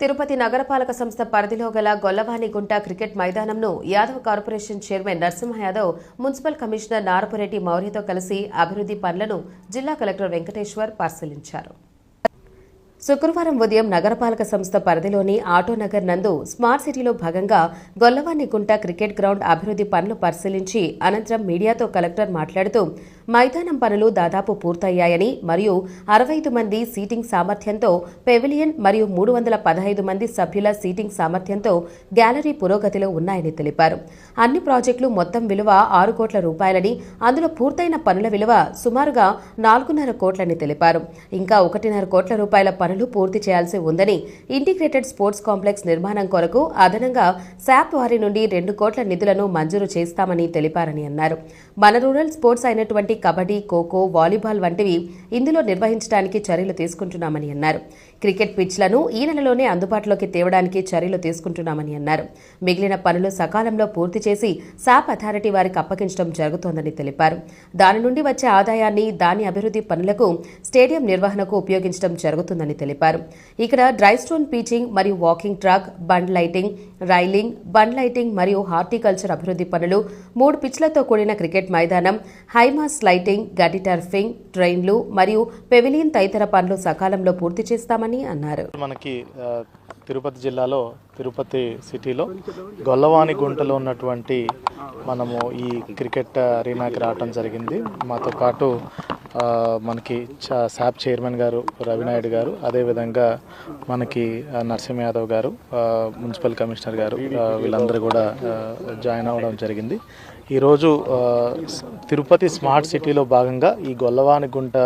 తిరుపతి నగరపాలక సంస్థ పరిధిలో గల Gollavanigunta cricket మైదానంను Yadav corporation chairman Narasimha Yadav municipal commissioner Narapureddy మౌర్యతో కలిసి అభివృద్ధి పనులను జిల్లా కలెక్టర్ వెంకటేశ్వర్ పరిశీలించారు. శుక్రవారం ఉదయం నగరపాలక సంస్థ పరిధిలోని ఆటోనగర్ నందు స్మార్ట్ సిటీలో భాగంగా గొల్లవానిగుంట క్రికెట్ గ్రౌండ్ అభివృద్ధి పనులు పరిశీలించి అనంతరం మీడియాతో కలెక్టర్ మాట్లాడుతూ మైదానం పనులు దాదాపు పూర్తయ్యాయని మరియు అరవై ఐదు మంది సీటింగ్ సామర్థ్యంతో పెవిలియన్ మరియు మూడు వందల పదహైదు మంది సభ్యుల సీటింగ్ సామర్థ్యంతో గ్యాలరీ పురోగతిలో ఉన్నాయని తెలిపారు. అన్ని ప్రాజెక్టులు మొత్తం విలువ ఆరు కోట్ల రూపాయలని అందులో పూర్తయిన పనుల విలువ సుమారుగా నాలుగున్నర కోట్లని తెలిపారు. ఇంకా ఒకటిన్నర కోట్ల రూపాయల పనులు పూర్తి చేయాల్సి ఉందని ఇంటిగ్రేటెడ్ స్పోర్ట్స్ కాంప్లెక్స్ నిర్మాణం కొరకు అదనంగా శాప్ వారి నుండి రెండు కోట్ల నిధులను మంజూరు చేస్తామని తెలిపారని అన్నారు. మన రూరల్ స్పోర్ట్స్ అయినటువంటి కబడ్డీ ఖోఖో వాలీబాల్ వంటివి ఇందులో నిర్వహించడానికి చర్యలు తీసుకుంటున్నామని అన్నారు. క్రికెట్ పిచ్లను ఈ నెలలోనే అందుబాటులోకి తేవడానికి చర్యలు తీసుకుంటున్నామని అన్నారు. మిగిలిన పనులు సకాలంలో పూర్తి చేసి శాప్ అథారిటీ వారికి అప్పగించడం జరుగుతోందని తెలిపారు. దాని నుండి వచ్చే ఆదాయాన్ని దాని అభివృద్ధి పనులకు స్టేడియం నిర్వహణకు ఉపయోగించడం జరుగుతుందని తెలిపారు. ఇక్కడ డ్రై స్టోన్ పీచింగ్ మరియు walking track bund lighting railing bund lighting మరియు హార్టికల్చర్ అభివృద్ధి పనులు మూడు పిచ్లతో కూడిన క్రికెట్ మైదానం హైమాస్ లైటింగ్ గడ్డి టర్ఫింగ్ ట్రైన్లు మరియు పెవిలియన్ తదితర పనులు సకాలంలో పూర్తి చేస్తామని అన్నారు. మనకి తిరుపతి జిల్లాలో తిరుపతి సిటీలో గొల్లవాని గుంటలో ఉన్నటువంటి మనము ఈ క్రికెట్ అరీనాకి రావటం జరిగింది. మాతో పాటు మనకి శాప్ చైర్మన్ గారు రవినాయుడు గారు అదేవిధంగా మనకి నరసింహ యాదవ్ గారు మున్సిపల్ కమిషనర్ గారు వీళ్ళందరూ కూడా జాయిన్ అవ్వడం జరిగింది. ఈరోజు తిరుపతి స్మార్ట్ సిటీలో భాగంగా ఈ గొల్లవాని గుంట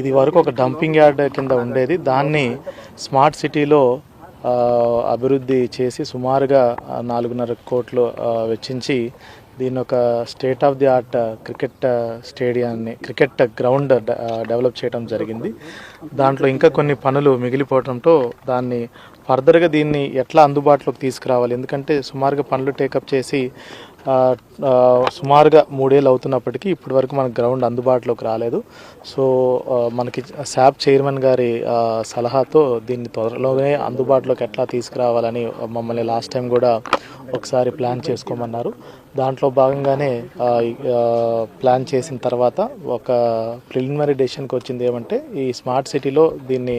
ఇది వరకు ఒక డంపింగ్ యార్డ్ కింద ఉండేది. దాన్ని స్మార్ట్ సిటీలో అభివృద్ధి చేసి సుమారుగా నాలుగున్నర కోట్లు వెచ్చించి దీని ఒక state of the art cricket స్టేడియాన్ని cricket ground డ- డెవలప్ చేయడం జరిగింది. దాంట్లో ఇంకా కొన్ని పనులు మిగిలిపోవడంతో దాన్ని ఫర్దర్గా దీన్ని ఎట్లా అందుబాటులోకి తీసుకురావాలి? ఎందుకంటే సుమారుగా పనులు టేకప్ చేసి సుమారుగా మూడేళ్ళు అవుతున్నప్పటికీ ఇప్పటి వరకు మనకు గ్రౌండ్ అందుబాటులోకి రాలేదు. సో మనకి శాప్ చైర్మన్ గారి సలహాతో దీన్ని త్వరలోనే అందుబాటులోకి ఎట్లా తీసుకురావాలని మమ్మల్ని లాస్ట్ టైం కూడా ఒకసారి ప్లాన్ చేసుకోమన్నారు. దాంట్లో భాగంగానే ప్లాన్ చేసిన తర్వాత ఒక ప్రిలిమినరీ డెసిషన్కి వచ్చింది ఏమంటే ఈ స్మార్ట్ సిటీలో దీన్ని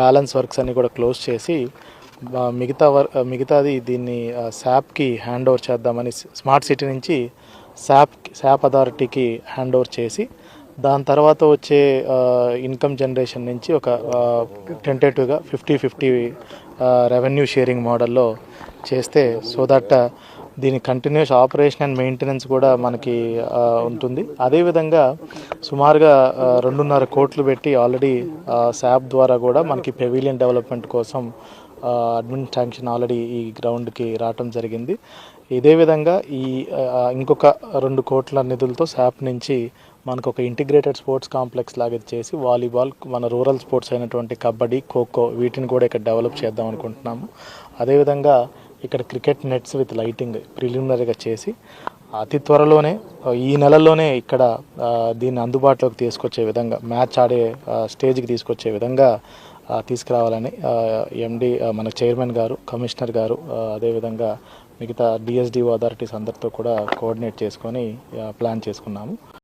బ్యాలెన్స్ వర్క్స్ అన్ని కూడా క్లోజ్ చేసి మిగతా వర్ మిగతాది దీన్ని శాప్కి హ్యాండ్ ఓవర్ చేద్దామని స్మార్ట్ సిటీ నుంచి శాప్ శాప్ అథారిటీకి హ్యాండ్ ఓవర్ చేసి దాని తర్వాత వచ్చే ఇన్కమ్ జనరేషన్ నుంచి ఒక టెంటేటివ్గా ఫిఫ్టీ ఫిఫ్టీ రెవెన్యూ షేరింగ్ మోడల్లో చేస్తే సో దట్ దీని కంటిన్యూస్ ఆపరేషన్ అండ్ మెయింటెనెన్స్ కూడా మనకి ఉంటుంది. అదేవిధంగా సుమారుగా రెండున్నర కోట్లు పెట్టి ఆల్రెడీ శాప్ ద్వారా కూడా మనకి పెవిలియన్ డెవలప్మెంట్ కోసం అడ్మిన్ శాంక్షన్ ఆల్రెడీ ఈ గ్రౌండ్కి రావటం జరిగింది. ఇదే విధంగా ఈ ఇంకొక రెండు కోట్ల నిధులతో శాప్ నుంచి మనకు ఒక ఇంటిగ్రేటెడ్ స్పోర్ట్స్ కాంప్లెక్స్ లాగా చేసి వాలీబాల్ మన రూరల్ స్పోర్ట్స్ అయినటువంటి కబడ్డీ ఖోఖో వీటిని కూడా ఇక్కడ డెవలప్ చేద్దాం అనుకుంటున్నాము. అదేవిధంగా ఇక్కడ క్రికెట్ నెట్స్ విత్ లైటింగ్ ప్రిలిమినరీగా చేసి అతి త్వరలోనే ఈ నెలలోనే ఇక్కడ దీన్ని అందుబాటులోకి తీసుకొచ్చే విధంగా మ్యాచ్ ఆడే స్టేజ్కి తీసుకొచ్చే విధంగా తీసుకురావాలని ఎండి మన చైర్మన్ గారు కమిషనర్ గారు అదేవిధంగా మిగతా డిఎస్డిఓ అథారిటీస్ అందరితో కూడా కోఆర్డినేట్ చేసుకొని ప్లాన్ చేసుకున్నాము.